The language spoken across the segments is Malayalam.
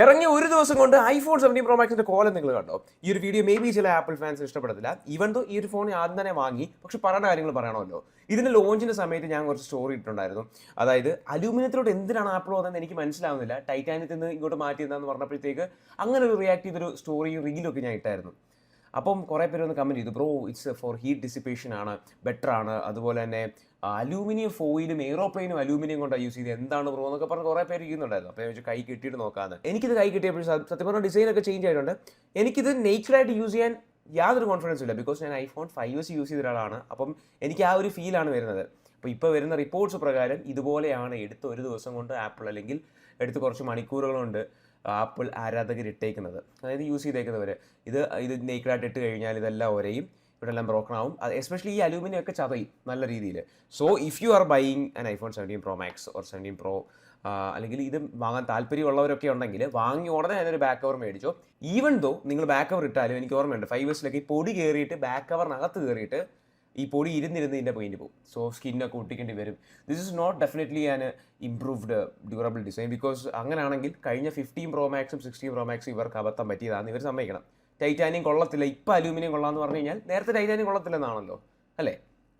ഇറങ്ങിയ ഒരു ദിവസം കൊണ്ട് ഐഫോൺ സെവന്റീൻ പ്രോ മാക്സിന്റെ കോലം നിങ്ങൾ കണ്ടോ? ഈ ഒരു വീഡിയോ മേ ബി ചില ആപ്പിൾ ഫാൻസ് ഇഷ്ടപ്പെടത്തില്ല. ഈവൻ ദോ ഈ ഒരു ഫോൺ ആദ്യം തന്നെ വാങ്ങി. പക്ഷെ പറയേണ്ട കാര്യങ്ങൾ പറയണമല്ലോ. ഇതിന്റെ ലോഞ്ചിന്റെ സമയത്ത് ഞാൻ കുറച്ച് സ്റ്റോറി ഇട്ടിട്ടുണ്ടായിരുന്നു. അതായത് അലൂമിനിയത്തിലോട്ട് എന്തിനാണ് ആപ്പിൾ വന്നതെന്ന് എനിക്ക് മനസ്സിലാവുന്നില്ല. ടൈറ്റാനിയത്തിൽ നിന്ന് ഇങ്ങോട്ട് മാറ്റിയതാന്ന് പറഞ്ഞപ്പോഴത്തേക്ക് അങ്ങനെ ഒരു റിയാക്ട് ചെയ്തൊരു സ്റ്റോറി റീലൊക്കെ ഞാൻ ഇട്ടായിരുന്നു. അപ്പം കുറേ പേര് ഒന്ന് കമന്റ് ചെയ്തു. Bro it's for heat dissipation ആണ്. ബെറ്റർ ആണ്. അതുപോലെ തന്നെ അലൂമിനിയം ഫോയിലും എയ്റോപ്ലെയിനും അലൂമിനിയം കൊണ്ടാണ് യൂസ് ചെയ്ത് എന്താണ് ബ്രോ എന്നൊക്കെ പറഞ്ഞ് കുറേ പേര് ഇരിക്കുന്നുണ്ടായിരുന്നു അപ്പോൾ വെച്ചാൽ കൈ കിട്ടിയിട്ട് നോക്കാമെന്ന് എനിക്കിത് കൈ കിട്ടിയപ്പോൾ സത്യം പറഞ്ഞാൽ ഡിസൈൻ ഒക്കെ ചേഞ്ച് ആയിട്ടുണ്ട് എനിക്കിത് നേച്ചറായിട്ട് യൂസ് ചെയ്യാൻ യാതൊരു കോൺഫിഡൻസും ഇല്ല. ബിക്കോസ് ഞാൻ ഐഫോൺ ഫൈവ് എസ് യൂസ് ചെയ്ത ഒരാളാണ് അപ്പം എനിക്ക് ആ ഒരു ഫീലാണ് വരുന്നത്. അപ്പോൾ ഇപ്പോൾ വരുന്ന റിപ്പോർട്ട്സ് പ്രകാരം ഇതുപോലെയാണ് എടുത്ത ഒരു ദിവസം കൊണ്ട് ആപ്പിൾ അല്ലെങ്കിൽ എടുത്ത് കുറച്ച് മണിക്കൂറുകൾ കൊണ്ട് ആപ്പിൾ ആരാധകർ ഇട്ടേക്കുന്നത്. അതായത് യൂസ് ചെയ്തേക്കുന്നവർ ഇത് ഇത് നേക്കിളായിട്ട് ഇട്ട് കഴിഞ്ഞാൽ ഇതെല്ലാം ഒരേയും ഇവിടെ എല്ലാം ബ്രോക്കൺ ആവും. എസ്പെഷ്യലി ഈ അലൂമിനിയം ഒക്കെ ചതയും നല്ല രീതിയിൽ so if you are buying an iPhone seventeen pro max or seventeen pro അല്ലെങ്കിൽ ഇത് വാങ്ങാൻ താല്പര്യമുള്ളവരൊക്കെ ഉണ്ടെങ്കിൽ വാങ്ങി ഉടനെ അതിനൊരു ബാക്ക് കവർ മേടിച്ചോ. ഈവൻ ദോ നിങ്ങൾ ബാക്ക് കവർ ഇട്ടാലും എനിക്ക് ഓർമ്മയുണ്ട് ഫൈവ് ഇയേഴ്സിലൊക്കെ ഈ പൊടി കയറിയിട്ട് ബാക്ക് കവറിനകത്ത് കയറിയിട്ട് ഈ പൊടി ഇരുന്നിരുന്ന് ഇതിന്റെ പെയിന്റ് പോകും സോ സ്കിന്നൊക്കെ ഒട്ടിക്കേണ്ടി വരും. This is not definitely an improved durable design because അങ്ങനെയാണെങ്കിൽ കഴിഞ്ഞ ഫിഫ്റ്റീൻ പ്രോ മാക്സും സിക്സ്റ്റീൻ പ്രോ മാക്സും ഇവർക്ക് അബദ്ധം പറ്റിയതാണ് ഇവർ സമ്മതിക്കണം. ടൈറ്റാനിയം കൊള്ളത്തില്ല. ഇപ്പം അലൂമിനിയം കൊള്ളാന്ന് പറഞ്ഞു കഴിഞ്ഞാൽ നേരത്തെ ടൈറ്റാനിയം കൊള്ളത്തില്ലെന്നാണല്ലോ അല്ലേ?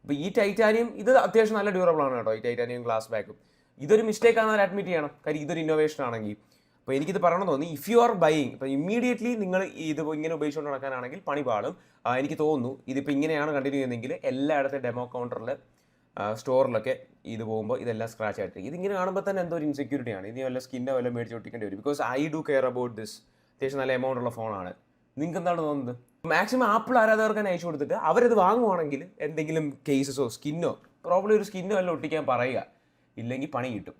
അപ്പോൾ ഈ ടൈറ്റാനിയം ഇത് അത്യാവശ്യം നല്ല ഡ്യൂറബിൾ ആണ് കേട്ടോ ഈ ടൈറ്റാനിയം ഗ്ലാസ് ബാക്കും ഇതൊരു മിസ്റ്റേക്ക് ആണെന്ന് അഡ്മിറ്റ് ചെയ്യണം. കാര്യം ഇതൊരു ഇന്നോവേഷൻ ആണെങ്കിൽ അപ്പോൾ എനിക്കിത് പറയണം തോന്നി. ഇഫ് യു ആർ ബൈയിങ് അപ്പോൾ ഇമ്മീഡിയറ്റ്ലി നിങ്ങൾ ഇത് ഇങ്ങനെ ഉപയോഗിച്ചുകൊണ്ട് നടക്കാനാണെങ്കിൽ പണി പാളും. എനിക്ക് തോന്നുന്നു ഇതിപ്പോൾ ഇങ്ങനെയാണ് കണ്ടിന്യൂ ചെയ്യുന്നതെങ്കിൽ എല്ലായിടത്തും ഡെമോ കൗണ്ടറിൽ സ്റ്റോറിലൊക്കെ ഇത് പോകുമ്പോൾ ഇതെല്ലാം സ്ക്രാച്ച് ആയിട്ട് ഇതിങ്ങനെ കാണുമ്പോൾ തന്നെ എന്തോ ഒരു ഇൻസെക്യൂരിറ്റി ആണ്. ഇനി വല്ല സ്കിന്നോ വല്ല മേടിച്ച് ഒട്ടിക്കേണ്ടി വരും. Because I do care about this അത്യാവശ്യം നല്ല എമൗണ്ട് ഉള്ള ഫോണാണ് നിങ്ങൾക്ക് എന്താണ് തോന്നുന്നത്? മാക്സിമം ആപ്പിൾ ആരാധകർക്ക് തന്നെ അയച്ചു കൊടുത്തിട്ട് അവരത് വാങ്ങുവാണെങ്കിൽ എന്തെങ്കിലും കേസസോ സ്കിന്നോ പ്രോബ്ലം ഒരു സ്കിന്നോ എല്ലാം ഒട്ടിക്കാൻ പറയുക. ഇല്ലെങ്കിൽ പണി കിട്ടും.